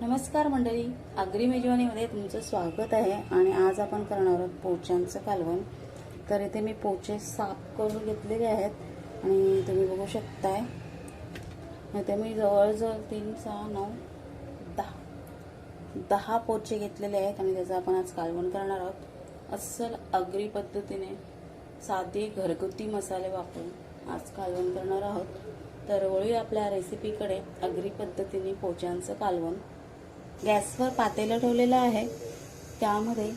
नमस्कार मंडळी आगरी मेजवानीमध्ये तुमचं स्वागत आहे आणि आज आपण करणार आहोत पोच्यांचं कालवण. तर इथे मी पोचे साफ करून घेतलेले आहेत आणि तुम्ही बघू शकताय. इथे मी जवळजवळ तीन सहा नऊ दहा दहा पोचे घेतलेले आहेत आणि त्याचं आपण आज कालवण करणार आहोत. अस्सल आगरी पद्धतीने साधे घरगुती मसाले वापरून आज कालवण करणार आहोत. तर वळूया आपल्या रेसिपीकडे आगरी पद्धतीने पोच्यांचं कालवण. गॅसवर पातेलं ठेवलेलं आहे. त्यामध्ये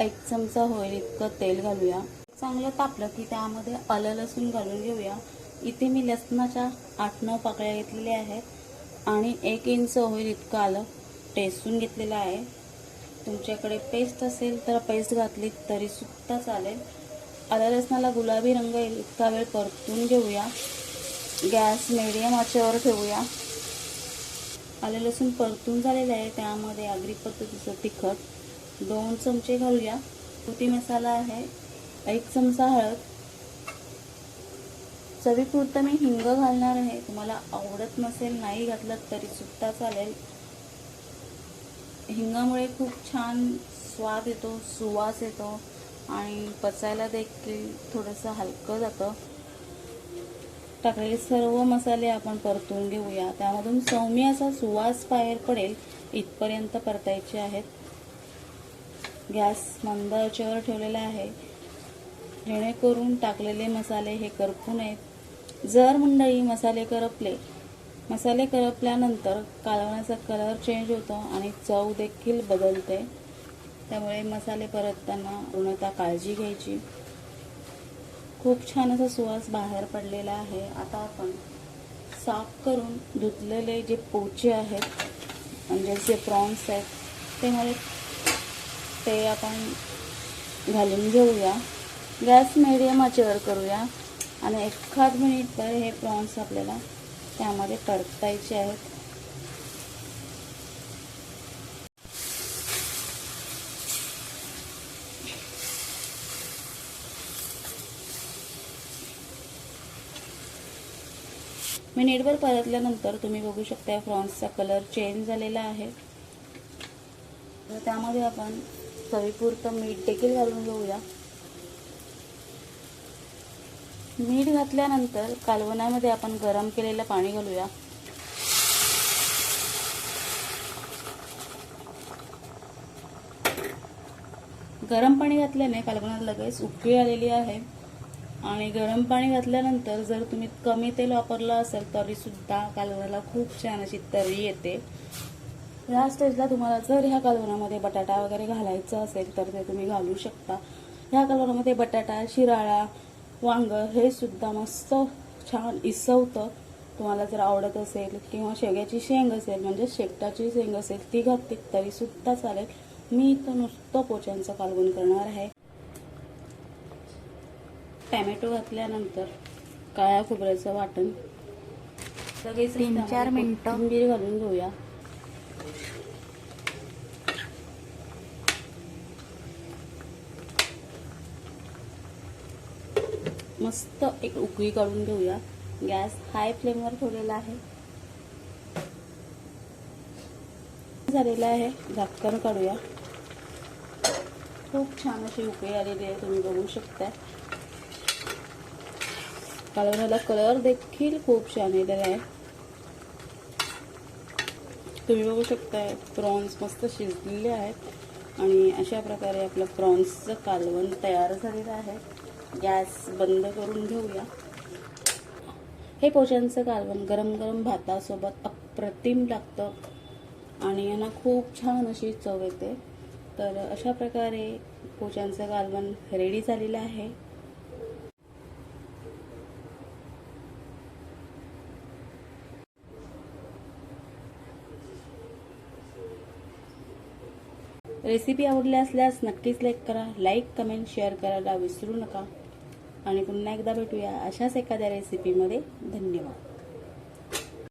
एक चमचा होईल इतकं तेल घालूया. चांगलं तापलं की त्यामध्ये आलं लसूण घालून घेऊया. इथे मी लसणाच्या आठ नऊ पाकळ्या घेतलेल्या आहेत. आणि एक इंच होईल इतकं आलं. टेसून घेतलेलं आहे. तुमच्याकडे पेस्ट असेल तर पेस्ट घातली तरी सुद्धा चालेल. आलं लसणाला गुलाबी रंग येईल इतका वेळ परतून घेऊया. गॅस मिडियम आचेवर ठेवूया. आले लसूण परतून झालेलं आहे त्यामध्ये आगरी पद्धतीचं तिखट दोन चमचे घालूया. पुती मसाला आहे एक चमचा हळद. चवीपुरतं मी हिंग घालणार आहे. तुम्हाला आवडत नसेल नाही घातलं तरी सुद्धा चालेल. हिंगामुळे खूप छान स्वाद येतो सुवास येतो आणि पचायला देखील थोडंसं हलकं जातं. टाकलेले सर्व मसाले आपण परतून घेऊया. त्यामधून सौम्य असा सुवास बाहेर पडेल इथपर्यंत परतायचे आहेत. गॅस मंद आचेवर ठेवलेला आहे. जेणेकरून टाकलेले मसाले हे करपू नयेत. जर मंडळी मसाले करपले मसाले करपल्यानंतर कालवण्याचा कलर चेंज होतो आणि चव देखील बदलते. त्यामुळे मसाले परतताना पूर्णतः काळजी घ्यायची. खूप छान असा सुवास बाहेर पडलेला आहे. आता आपण साफ करून धुतलेले जे पोचे आहेत म्हणजे जे प्रॉन्स आहेत ते मला ते आपण घालून घेऊया. गॅस मिडियम आचेवर करूया. आणि एखाद मिनिटभर हे प्रॉन्स आपल्याला त्यामध्ये परतायचे आहेत. मिनिटभर परतल्यानंतर तुम्ही बघू शकता फ्रॉन्सचा कलर चेंज झालेला आहे. तर त्यामध्ये आपण चवीपुरतं मीठ देखील घालून घेऊया. मीठ घातल्यानंतर कालवणामध्ये आपण गरम केलेलं पाणी घालूया. गरम पाणी घातल्याने कालवणात लगेच उकळी आलेली आहे. आणि गरम पाणी घातल्यानंतर जर तुम्ही कमी तेल वापरलं असेल तरी सुद्धा कालवणाला खूप छान अशी तरी येते. ह्या स्टेजला तुम्हाला जर ह्या कालवणामध्ये बटाटा वगैरे घालायचा असेल तर ते तुम्ही घालू शकता. ह्या कालवणामध्ये बटाटा शिराळा वांग हे सुद्धा मस्त छान इसवतं. तुम्हाला जर आवडत असेल किंवा शेग्याची शेंग असेल म्हणजे शेकटाची शेंग असेल ती घातली तरी सुद्धा चालेल. मी इथं नुसतं पोच्यांचं कालवण करणार आहे. टॅमॅटो घातल्यानंतर काळ्या खोबऱ्याचं वाटण. लगेच तीन चार मिनिटं. कोथिंबीर घालून घेऊया. मस्त एक उकळी काढून घेऊया. गॅस हाय फ्लेमवर ठेवलेला आहे. झालेला आहे. झाकण काढूया. खूप छान अशी उकळी आलेली आहे तुम्ही बघू शकता कालवणाला कलर देखील खूप छान येलेला आहे तुम्ही बघू शकताय प्रॉन्स मस्त शिजलेले आहेत. आणि अशा प्रकारे आपलं प्रॉन्सचं कालवण तयार झालेलं आहे. गॅस बंद करून घेऊया. हे पोशांचं कालवण गरम गरम भातासोबत अप्रतिम लागतं. आणि यांना खूप छान अशी चव येते. तर अशा प्रकारे पोशांचं कालवण रेडी झालेलं आहे. रेसिपी आवडली असल्यास नक्कीच लाईक करा लाईक कमेंट शेअर करायला विसरू नका. आणि पुन्हा एकदा भेटूया अशाच एखाद्या रेसिपीमध्ये धन्यवाद.